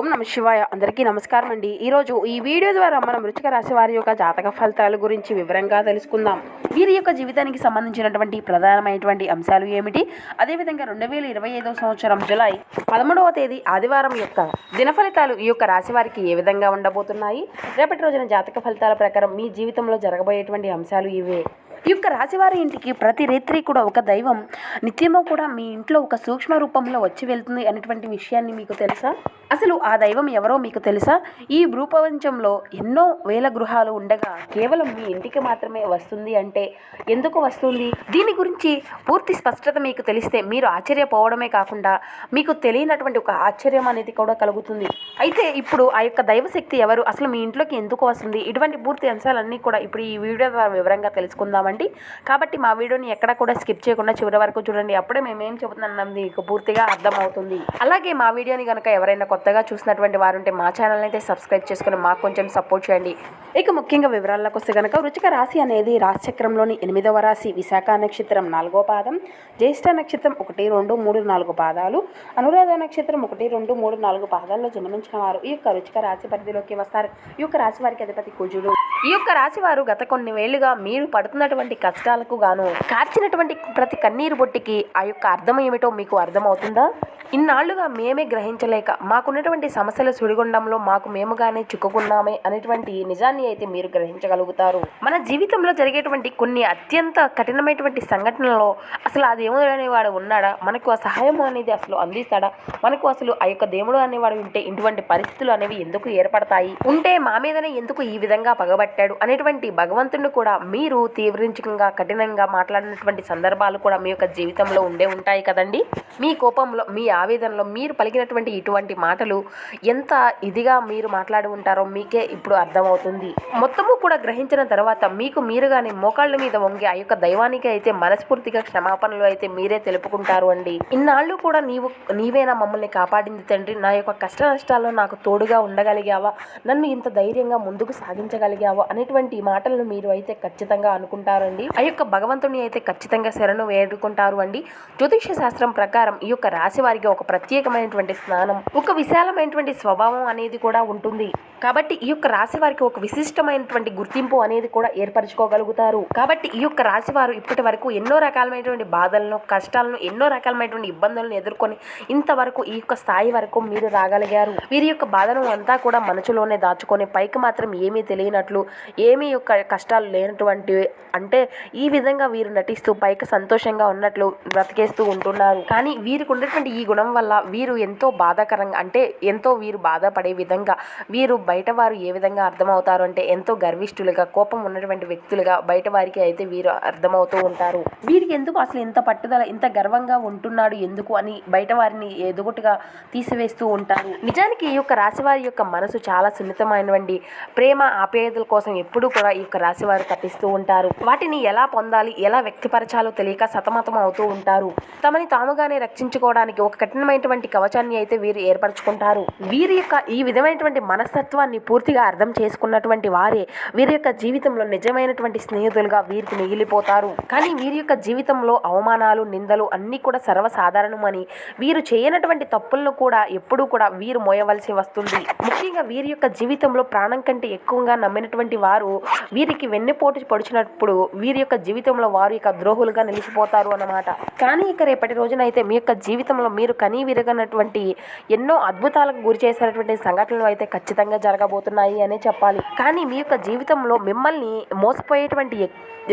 ఓం నమ శివాయ. అందరికీ నమస్కారం అండి. ఈరోజు ఈ వీడియో ద్వారా మనం రుచిక రాశి వారి యొక్క జాతక ఫలితాల గురించి వివరంగా తెలుసుకుందాం. వీరి యొక్క జీవితానికి సంబంధించినటువంటి ప్రధానమైనటువంటి అంశాలు ఏమిటి? అదేవిధంగా రెండు వేల ఇరవై ఐదవ సంవత్సరం జులై పదమూడవ తేదీ ఆదివారం యొక్క దిన ఫలితాలు ఈ యొక్క రాశి వారికి ఏ విధంగా ఉండబోతున్నాయి? రేపటి రోజున జాతక ఫలితాల ప్రకారం మీ జీవితంలో జరగబోయేటువంటి అంశాలు ఇవే. ఈ యొక్క రాశివారి ఇంటికి ప్రతి రేత్రి కూడా ఒక దైవం నిత్యము కూడా మీ ఇంట్లో ఒక సూక్ష్మ రూపంలో వచ్చి వెళ్తుంది అనేటువంటి విషయాన్ని మీకు తెలుసా? అసలు ఆ దైవం ఎవరో మీకు తెలుసా? ఈ భూప్రపంచంలో ఎన్నో వేల గృహాలు ఉండగా కేవలం మీ ఇంటికి మాత్రమే వస్తుంది అంటే ఎందుకు వస్తుంది? దీని గురించి పూర్తి స్పష్టత మీకు తెలిస్తే మీరు ఆశ్చర్యపోవడమే కాకుండా మీకు తెలియనటువంటి ఒక ఆశ్చర్యం అనేది కూడా కలుగుతుంది. అయితే ఇప్పుడు ఆ యొక్క దైవశక్తి ఎవరు? అసలు మీ ఇంట్లోకి ఎందుకు వస్తుంది? ఇటువంటి పూర్తి అంశాలన్నీ కూడా ఇప్పుడు ఈ వీడియో ద్వారా వివరంగా తెలుసుకుందామండి కాబట్టి మా వీడియోని ఎక్కడ కూడా స్కిప్ చేయకుండా చివరి వరకు చూడండి. అప్పుడే మేము ఏం చెబుతున్నాం మీకు పూర్తిగా అర్థమవుతుంది. అలాగే మా వీడియోని కనుక ఎవరైనా కొత్తగా చూసినటువంటి వారు ఉంటే మా ఛానల్ అయితే సబ్స్క్రైబ్ చేసుకుని మాకు కొంచెం సపోర్ట్ చేయండి. ఇక ముఖ్యంగా వివరాల్లోకి వస్తే కనుక రుచిక రాశి అనేది రాశిచక్రంలోని ఎనిమిదవ రాశి విశాఖ నక్షత్రం నాలుగో పాదం జ్యేష్ఠ నక్షత్రం ఒకటి రెండు మూడు నాలుగు పాదాలు అనురాధ నక్షత్రం ఒకటి రెండు మూడు నాలుగు పాదాల్లో జన్మించిన వారు ఈ యొక్క రుచిక రాశి పరిధిలోకి వస్తారు. ఈ యొక్క రాశి వారికి అధిపతి కుజుడు. ఈ యొక్క రాశి వారు గత కొన్ని వేళ్ళుగా మీరు పడుతున్నటువంటి కష్టాలకు గాను కార్చినటువంటి ప్రతి కన్నీరు బొట్టికి ఆ యొక్క అర్థం ఏమిటో మీకు అర్థమవుతుందా? ఇన్నాళ్ళుగా మేమే గ్రహించలేక మాకున్నటువంటి సమస్యల సుడిగుండంలో మాకు మేముగానే చిక్కుకున్నామే అనేటువంటి నిజాన్ని అయితే మీరు గ్రహించగలుగుతారు. మన జీవితంలో జరిగేటువంటి కొన్ని అత్యంత కఠినమైనటువంటి సంఘటనలో అసలు ఆ దేవుడు అనేవాడు ఉన్నాడా? మనకు ఆ సహాయం అనేది అసలు అందిస్తాడా? మనకు అసలు ఆ యొక్క దేవుడు అనేవాడు ఉంటే ఇటువంటి పరిస్థితులు అనేవి ఎందుకు ఏర్పడతాయి? ఉంటే మా మీదనే ఎందుకు ఈ విధంగా పగబట్టాడు? అనేటువంటి భగవంతుడిని కూడా మీరు తీవ్రంగా కఠినంగా మాట్లాడినటువంటి సందర్భాలు కూడా మీ యొక్క జీవితంలో ఉండే ఉంటాయి కదండి. మీ కోపంలో మీ ఆవేదనలో మీరు పలికినటువంటి ఇటువంటి మాటలు ఎంత ఇదిగా మీరు మాట్లాడి ఉంటారో మీకే ఇప్పుడు అర్థమవుతుంది. మొత్తము కూడా గ్రహించిన తర్వాత మీకు మీరుగానే మోకాళ్ళ మీద వంగి ఆ యొక్క దైవానికి అయితే మనస్ఫూర్తిగా క్షమాపణలు అయితే మీరే తెలుపుకుంటారు అండి. ఇన్నాళ్ళు కూడా నీవు నీవేనా మమ్మల్ని కాపాడింది తండ్రి? నా యొక్క కష్ట నష్టాల్లో నాకు తోడుగా ఉండగలిగావా? నన్ను ఇంత ధైర్యంగా ముందుకు సాగించగలిగావా? అనేటువంటి మాటలను మీరు అయితే ఖచ్చితంగా అనుకుంటారు. ఉంటారండి ఆ యొక్క భగవంతుని అయితే ఖచ్చితంగా శరణు వేడుకుంటారు అండి. జ్యోతిష శాస్త్రం ప్రకారం ఈ యొక్క రాశి వారికి ఒక ప్రత్యేకమైనటువంటి స్నానం ఒక విశాలమైనటువంటి స్వభావం అనేది కూడా ఉంటుంది. కాబట్టి ఈ యొక్క రాశి వారికి ఒక విశిష్టమైనటువంటి గుర్తింపు అనేది కూడా ఏర్పరచుకోగలుగుతారు. కాబట్టి ఈ యొక్క రాశి వారు ఇప్పటి వరకు ఎన్నో రకాలమైనటువంటి బాధలను కష్టాలను ఎన్నో రకాలమైనటువంటి ఇబ్బందులను ఎదుర్కొని ఇంతవరకు ఈ యొక్క స్థాయి వరకు మీరు రాగలిగారు. వీరి యొక్క బాధను అంతా కూడా మనసులోనే దాచుకొని పైకి మాత్రం ఏమీ తెలియనట్లు ఏమీ యొక్క కష్టాలు లేనటువంటి అంటే ఈ విధంగా వీరు నటిస్తూ పైకి సంతోషంగా ఉన్నట్లు బ్రతికేస్తూ ఉంటున్నారు. కానీ వీరికి ఉన్నటువంటి ఈ గుణం వల్ల వీరు ఎంతో బాధాకరంగా అంటే ఎంతో వీరు బాధపడే విధంగా వీరు బయట వారు ఏ విధంగా అర్థమవుతారు అంటే ఎంతో గర్విష్ఠులుగా కోపం ఉన్నటువంటి వ్యక్తులుగా బయట వారికి అయితే వీరు అర్థమవుతూ ఉంటారు. వీరికి ఎందుకు అసలు ఇంత పట్టుదల ఇంత గర్వంగా ఉంటున్నాడు ఎందుకు అని బయట వారిని ఎదుగుటుగా తీసివేస్తూ ఉంటారు. నిజానికి ఈ యొక్క రాశి వారి యొక్క మనసు చాలా సున్నితమైనటువంటి ప్రేమ ఆప్యాయతల కోసం ఎప్పుడూ కూడా ఈ యొక్క రాశి వారు తప్పిస్తూ ఉంటారు. వాటిని ఎలా పొందాలి ఎలా వ్యక్తపరచాలో తెలియక సతమతం అవుతూ ఉంటారు. తమని తాముగానే రక్షించుకోవడానికి ఒక కఠినమైనటువంటి కవచాన్ని అయితే వీరు ఏర్పరచుకుంటారు. వీరి యొక్క ఈ విధమైనటువంటి మనస్తత్వం మనస్తత్వాన్ని పూర్తిగా అర్థం చేసుకున్నటువంటి వారే వీరి యొక్క జీవితంలో నిజమైనటువంటి స్నేహితులుగా వీరికి మిగిలిపోతారు. కానీ వీరి యొక్క జీవితంలో అవమానాలు నిందలు అన్నీ కూడా సర్వసాధారణమని వీరు చేయనటువంటి తప్పులను కూడా ఎప్పుడూ కూడా వీరు మోయవలసి వస్తుంది. ముఖ్యంగా వీరి యొక్క జీవితంలో ప్రాణం కంటే ఎక్కువగా నమ్మినటువంటి వారు వీరికి వెన్నెపోటు పొడిచినప్పుడు వీరి యొక్క జీవితంలో వారు యొక్క ద్రోహులుగా నిలిచిపోతారు అన్నమాట. కానీ ఇక రేపటి రోజున అయితే మీ యొక్క జీవితంలో మీరు కనీ విరగనటువంటి ఎన్నో అద్భుతాలకు గురి చేసినటువంటి సంఘటనలు అయితే ఖచ్చితంగా జరగబోతున్నాయి అనే చెప్పాలి. కానీ మీ యొక్క జీవితంలో మిమ్మల్ని మోసపోయేటువంటి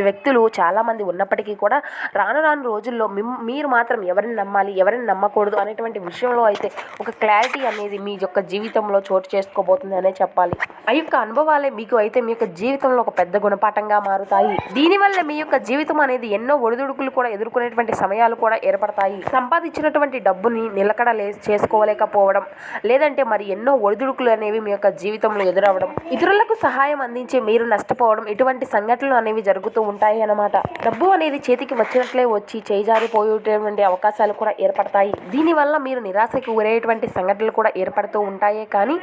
వ్యక్తులు చాలామంది ఉన్నప్పటికీ కూడా రాను రాను రోజుల్లో మిమ్ మీరు మాత్రం ఎవరిని నమ్మాలి ఎవరిని నమ్మకూడదు అనేటువంటి విషయంలో అయితే ఒక క్లారిటీ అనేది మీ యొక్క జీవితంలో చోటు చేసుకోబోతుంది అనే చెప్పాలి. ఆ యొక్క అనుభవాలే మీకు అయితే మీ యొక్క జీవితంలో ఒక పెద్ద గుణపాఠంగా మారుతాయి. దీనివల్ల మీ యొక్క జీవితం అనేది ఎన్నో ఒడిదుడుకులు కూడా ఎదుర్కొనేటువంటి సమయాలు కూడా ఏర్పడతాయి. సంపాదించినటువంటి డబ్బుని నిలకడ లే చేసుకోలేకపోవడం లేదంటే మరి ఎన్నో ఒడిదుడుకులు అనేవి మీ యొక్క జీవితంలో ఎదురవడం ఇతరులకు సహాయం అందించి మీరు నష్టపోవడం ఇటువంటి సంఘటనలు అనేవి జరుగుతూ ఉంటాయి అన్నమాట. డబ్బు అనేది చేతికి వచ్చినట్లే వచ్చి చేజారిపోయేటువంటి అవకాశాలు కూడా ఏర్పడతాయి. దీనివల్ల మీరు నిరాశకి గురయ్యేటువంటి సంఘటనలు కూడా ఏర్పడుతూ ఉంటాయే కానీ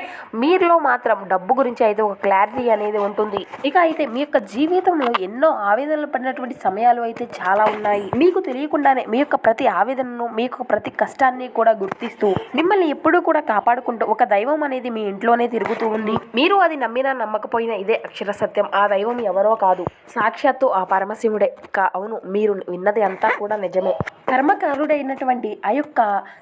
మీరులో మాత్రం డబ్బు గురించి అయితే ఒక క్లారిటీ అనేది ఉంటుంది. ఇక అయితే మీ యొక్క జీవితంలో ఎన్నో ఆవేదనలు పడినటువంటి సమయాలు అయితే చాలా ఉన్నాయి. మీకు తెలియకుండానే మీ యొక్క ప్రతి ఆవేదనను మీ యొక్క ప్రతి కష్టాన్ని కూడా గుర్తిస్తూ మిమ్మల్ని ఎప్పుడూ కూడా కాపాడుకుంటూ ఒక దైవం అనేది మీ ఇంట్లోనే తిరుగుతూ ఉంది. మీరు అది నమ్మినా నమ్మకపోయినా ఇదే అక్షర సత్యం. ఆ దైవం ఎవరో కాదు. సాక్షాత్తు ఆ పరమశివుడే. కా అవును మీరు విన్నది అంతా కూడా నిజమే. కర్మకారుడైనటువంటి ఆ యొక్క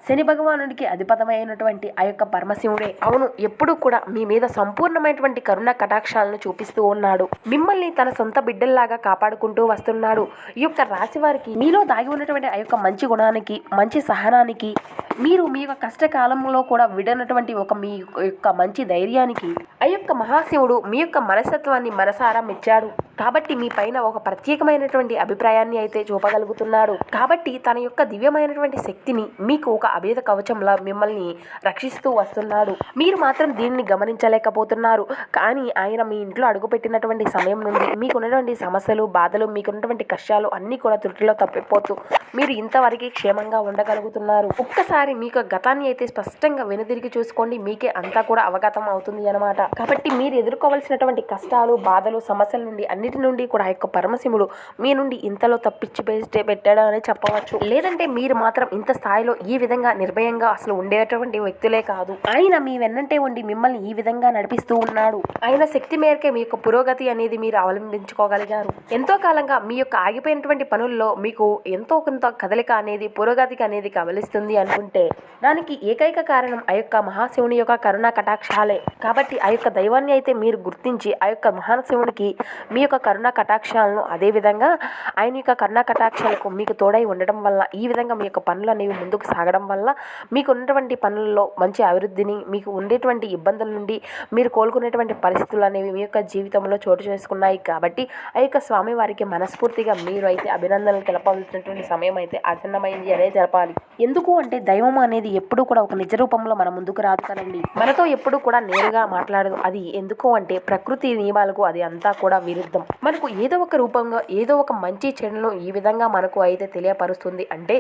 శని భగవానుడికి అధిపతమైనటువంటి ఆ యొక్క పరమశివుడే. అవును ఎప్పుడూ కూడా మీ మీద సంపూర్ణమైనటువంటి కరుణ కటాక్షాలను చూపిస్తూ ఉన్నాడు. మిమ్మల్ని తన సొంత బిడ్డల్లాగా కాపాడుకుంటూ వస్తున్నాడు. ఈ యొక్క రాశి వారికి మీలో దాగి ఉన్నటువంటి ఆ యొక్క మంచి గుణానికి మంచి సహనానికి మీరు మీ యొక్క కష్టకాలంలో కూడా విడనటువంటి ఒక మీ యొక్క మంచి ధైర్యానికి ఆ యొక్క మహాశివుడు మీ యొక్క మనస్తత్వాన్ని మనసారా మెచ్చాడు. కాబట్టి మీ పైన ఒక ప్రత్యేకమైనటువంటి అభిప్రాయాన్ని అయితే చూపగలుగుతున్నాడు. కాబట్టి తన యొక్క దివ్యమైనటువంటి శక్తిని మీకు ఒక అభేద కవచంలా మిమ్మల్ని రక్షిస్తూ వస్తున్నాడు. మీరు మాత్రం దీనిని గమనించలేకపోతున్నారు. కానీ ఆయన మీ ఇంట్లో అడుగుపెట్టినటువంటి సమయం నుండి మీకున్నటువంటి సమస్యలు బాధలు మీకున్నటువంటి కష్టాలు అన్నీ కూడా త్రుటిలో తప్పిపోతూ మీరు ఇంతవరకు క్షేమంగా ఉండగలుగుతున్నారు. ఒక్కసారి మీకు గతాన్ని అయితే స్పష్టంగా వెనుదిరిగి చూసుకోండి. మీకే అంతా కూడా అవగతం అవుతుంది అనమాట కాబట్టి మీరు ఎదుర్కోవాల్సినటువంటి కష్టాలు బాధలు సమస్యల నుండి అన్ని అన్నిటి నుండి కూడా ఆ యొక్క పరమశివుడు మీ నుండి ఇంతలో తప్పించి పెట్టే పెట్టాడు అని చెప్పవచ్చు. లేదంటే మీరు మాత్రం ఇంత స్థాయిలో ఈ విధంగా నిర్భయంగా అసలు ఉండేటువంటి వ్యక్తులే కాదు. ఆయన మీ వెన్నంటే ఉండి మిమ్మల్ని ఈ విధంగా నడిపిస్తూ ఉన్నాడు. ఆయన శక్తి మేరకే మీ యొక్క పురోగతి అనేది మీరు అవలంబించుకోగలిగారు. ఎంతో కాలంగా మీ యొక్క ఆగిపోయినటువంటి పనుల్లో మీకు ఎంతో కొంత కదలిక అనేది పురోగతికి అనేది కవలిస్తుంది అనుకుంటే దానికి ఏకైక కారణం ఆ యొక్క మహాశివుని యొక్క కరుణా కటాక్షాలే. కాబట్టి ఆ యొక్క దైవాన్ని అయితే మీరు గుర్తించి ఆ యొక్క మహాశివునికి మీ యొక్క యొక్క కరుణ కటాక్షాలను అదే విధంగా ఆయన యొక్క కరుణ కటాక్షాలకు మీకు తోడై ఉండడం వల్ల ఈ విధంగా మీ యొక్క పనులు అనేవి ముందుకు సాగడం వల్ల మీకు ఉన్నటువంటి పనుల్లో మంచి అభివృద్ధిని మీకు ఉండేటువంటి ఇబ్బందుల నుండి మీరు కోలుకునేటువంటి పరిస్థితులు అనేవి మీ యొక్క జీవితంలో చోటు చేసుకున్నాయి కాబట్టి ఆ యొక్క స్వామి వారికి మనస్ఫూర్తిగా మీరు అయితే అభినందనలు తెలపాల్సినటువంటి సమయం అయితే ఆసన్నమైంది అనే తెలపాలి. ఎందుకు అంటే దైవం అనేది ఎప్పుడూ కూడా ఒక నిజ రూపంలో మన ముందుకు రాదు కదండి. మనతో ఎప్పుడు కూడా నేరుగా మాట్లాడదు. అది ఎందుకు అంటే ప్రకృతి నియమాలకు అది అంతా కూడా విరుద్ధం. మనకు ఏదో ఒక రూపంగా ఏదో ఒక మంచి చెడును ఈ విధంగా మనకు అయితే తెలియపరుస్తుంది. అంటే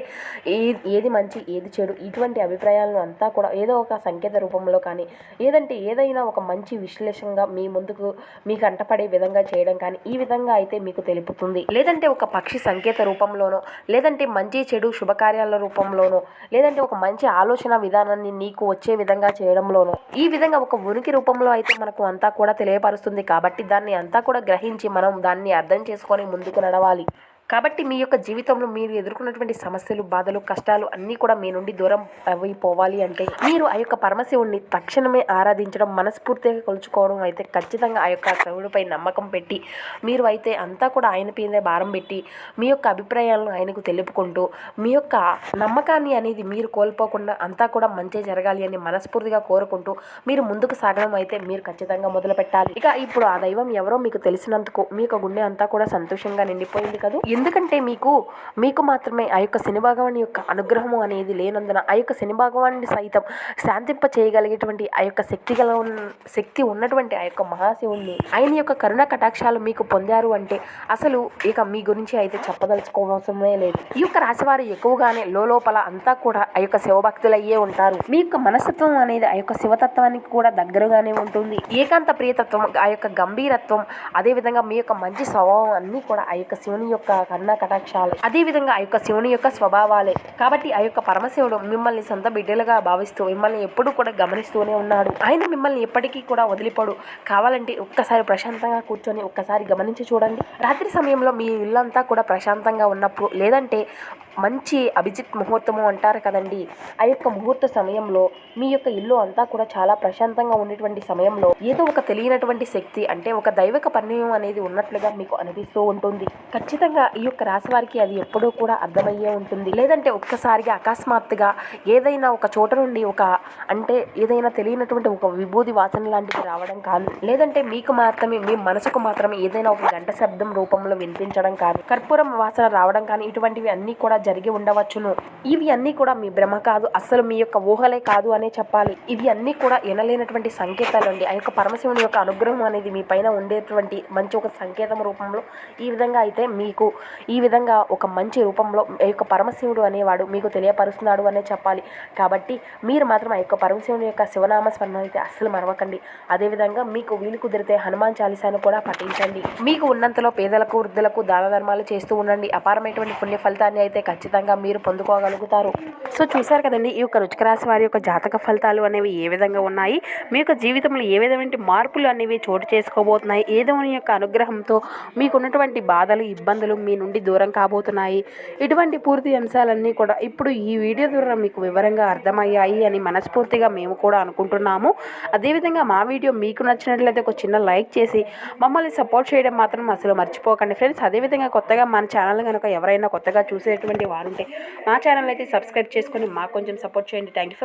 ఏ ఏది మంచి ఏది చెడు ఇటువంటి అభిప్రాయాలను అంతా కూడా ఏదో ఒక సంకేత రూపంలో కానీ ఏదంటే ఏదైనా ఒక మంచి విశ్లేషణగా మీ ముందుకు మీకు అంటపడే విధంగా చేయడం కానీ ఈ విధంగా అయితే మీకు తెలుపుతుంది. లేదంటే ఒక పక్షి సంకేత రూపంలోనో లేదంటే మంచి చెడు శుభకార్యాల రూపంలోనో లేదంటే ఒక మంచి ఆలోచన విధానాన్ని నీకు వచ్చే విధంగా చేయడంలోనో ఈ విధంగా ఒక ఉనికి రూపంలో అయితే మనకు అంతా కూడా తెలియపరుస్తుంది. కాబట్టి దాన్ని అంతా కూడా గ్రహించి మనం దాన్ని అర్థం చేసుకొని ముందుకు నడవాలి. కాబట్టి మీ యొక్క జీవితంలో మీరు ఎదుర్కొన్నటువంటి సమస్యలు బాధలు కష్టాలు అన్నీ కూడా మీ నుండి దూరం అయిపోవాలి అంటే మీరు ఆ యొక్క పరమశివుణ్ణి తక్షణమే ఆరాధించడం మనస్ఫూర్తిగా కొలుచుకోవడం అయితే ఖచ్చితంగా ఆ యొక్క శివుడిపై నమ్మకం పెట్టి మీరు అయితే అంతా కూడా ఆయన మీద భారం పెట్టి మీ యొక్క అభిప్రాయాలను ఆయనకు తెలుపుకుంటూ మీ యొక్క నమ్మకాన్ని అనేది మీరు కోల్పోకుండా అంతా కూడా మంచి జరగాలి అని మనస్ఫూర్తిగా కోరుకుంటూ మీరు ముందుకు సాగడం అయితే మీరు ఖచ్చితంగా మొదలు పెట్టాలి ఇక ఇప్పుడు ఆ దైవం ఎవరో మీకు తెలిసినందుకు మీ యొక్క గుండె అంతా కూడా సంతోషంగా నిండిపోయింది కదా? ఎందుకంటే మీకు మీకు మాత్రమే ఆ యొక్క శని భగవాన్ యొక్క అనుగ్రహము అనేది లేనందున ఆ యొక్క శని భగవాన్ని సైతం శాంతింప చేయగలిగేటువంటి ఆ యొక్క శక్తి గల ఉన్న- శక్తి ఉన్నటువంటి ఆ యొక్క మహాశివుణ్ణి ఆయన యొక్క కరుణ కటాక్షాలు మీకు పొందారు అంటే అసలు ఇక మీ గురించి అయితే చెప్పదలుచుకోవాల్సమే లేదు. ఈ యొక్క రాశివారు ఎక్కువగానే లోపల అంతా కూడా ఆ యొక్క శివభక్తులయ్యే ఉంటారు. మీ యొక్క మనస్తత్వం అనేది ఆ యొక్క శివతత్వానికి కూడా దగ్గరగానే ఉంటుంది. ఏకాంత ప్రియతత్వం ఆ యొక్క గంభీరత్వం అదే విధంగా మీ యొక్క మంచి స్వభావం అన్నీ కూడా ఆ యొక్క శివుని యొక్క కన్న కటాక్షాలే. అదేవిధంగా ఆ యొక్క శివుని యొక్క స్వభావాలే. కాబట్టి ఆ యొక్క పరమశివుడు మిమ్మల్ని సొంత బిడ్డలుగా భావిస్తూ మిమ్మల్ని ఎప్పుడు కూడా గమనిస్తూనే ఉన్నాడు. ఆయన మిమ్మల్ని ఎప్పటికీ కూడా వదిలిపోడు. కావాలంటే ఒక్కసారి ప్రశాంతంగా కూర్చొని ఒక్కసారి గమనించి చూడండి. రాత్రి సమయంలో మీ ఇల్లంతా కూడా ప్రశాంతంగా ఉన్నప్పుడు లేదంటే మంచి అభిజిత్ ముహూర్తము అంటారు కదండి. ఆ యొక్క ముహూర్త సమయంలో మీ యొక్క ఇల్లు అంతా కూడా చాలా ప్రశాంతంగా ఉండేటువంటి సమయంలో ఏదో ఒక తెలియనటువంటి శక్తి అంటే ఒక దైవిక పరిణయం అనేది ఉన్నట్లుగా మీకు అనిపిస్తూ ఉంటుంది. ఖచ్చితంగా ఈ యొక్క రాశి వారికి అది ఎప్పుడూ కూడా అర్థమయ్యే ఉంటుంది. లేదంటే ఒక్కసారిగా అకస్మాత్తుగా ఏదైనా ఒక చోట నుండి ఒక అంటే ఏదైనా తెలియనటువంటి ఒక విభూది వాసన లాంటిది రావడం కాదు. లేదంటే మీకు మాత్రమే మీ మనసుకు మాత్రమే ఏదైనా ఒక గంట శబ్దం రూపంలో వినిపించడం కానీ కర్పూరం వాసన రావడం కానీ ఇటువంటివి అన్నీ కూడా జరిగి ఉండవచ్చును. ఇవి అన్నీ కూడా మీ భ్రమ కాదు అసలు మీ యొక్క ఊహలే కాదు అనే చెప్పాలి. ఇవి అన్నీ కూడా ఎనలేనటువంటి సంకేతాలు అండి ఆ యొక్క పరమశివుని యొక్క అనుగ్రహం అనేది మీ పైన ఉండేటువంటి మంచి ఒక సంకేతం రూపంలో ఈ విధంగా అయితే మీకు ఈ విధంగా ఒక మంచి రూపంలో ఈ యొక్క పరమశివుడు అనేవాడు మీకు తెలియపరుస్తున్నాడు అనే చెప్పాలి. కాబట్టి మీరు మాత్రం ఆ యొక్క పరమశివుని యొక్క శివనామ స్మరణ అయితే అస్సలు మరవకండి. అదేవిధంగా మీకు వీలు కుదిరితే హనుమాన్ చాలీసాను కూడా పఠించండి. మీకు ఉన్నంతలో పేదలకు వృద్ధులకు దాన ధర్మాలు చేస్తూ ఉండండి. అపారమైనటువంటి పుణ్య ఫలితాన్ని అయితే ఖచ్చితంగా మీరు పొందుకోగలుగుతారు. సో చూసారు కదండి ఈ యొక్క రుచిక రాశి వారి యొక్క జాతక ఫలితాలు అనేవి ఏ విధంగా ఉన్నాయి? మీ యొక్క జీవితంలో ఏ విధమైన మార్పులు అనేవి చోటు చేసుకోబోతున్నాయి? ఏదో యొక్క అనుగ్రహంతో మీకున్నటువంటి బాధలు ఇబ్బందులు మీ నుండి దూరం కాబోతున్నాయి. ఇటువంటి పూర్తి అంశాలన్నీ కూడా ఇప్పుడు ఈ వీడియో ద్వారా మీకు వివరంగా అర్థమయ్యాయి అని మనస్ఫూర్తిగా మేము కూడా అనుకుంటున్నాము. అదేవిధంగా మా వీడియో మీకు నచ్చినట్లయితే ఒక చిన్న లైక్ చేసి మమ్మల్ని సపోర్ట్ చేయడం మాత్రం అసలు మర్చిపోకండి. ఫ్రెండ్స్ అదేవిధంగా కొత్తగా మన ఛానల్ కనుక ఎవరైనా కొత్తగా చూసేటువంటి వారుంటే మా ఛానల్ అయితే సబ్స్క్రైబ్ చేసుకొని మాకు కొంచెం సపోర్ట్ చేయండి. Thank you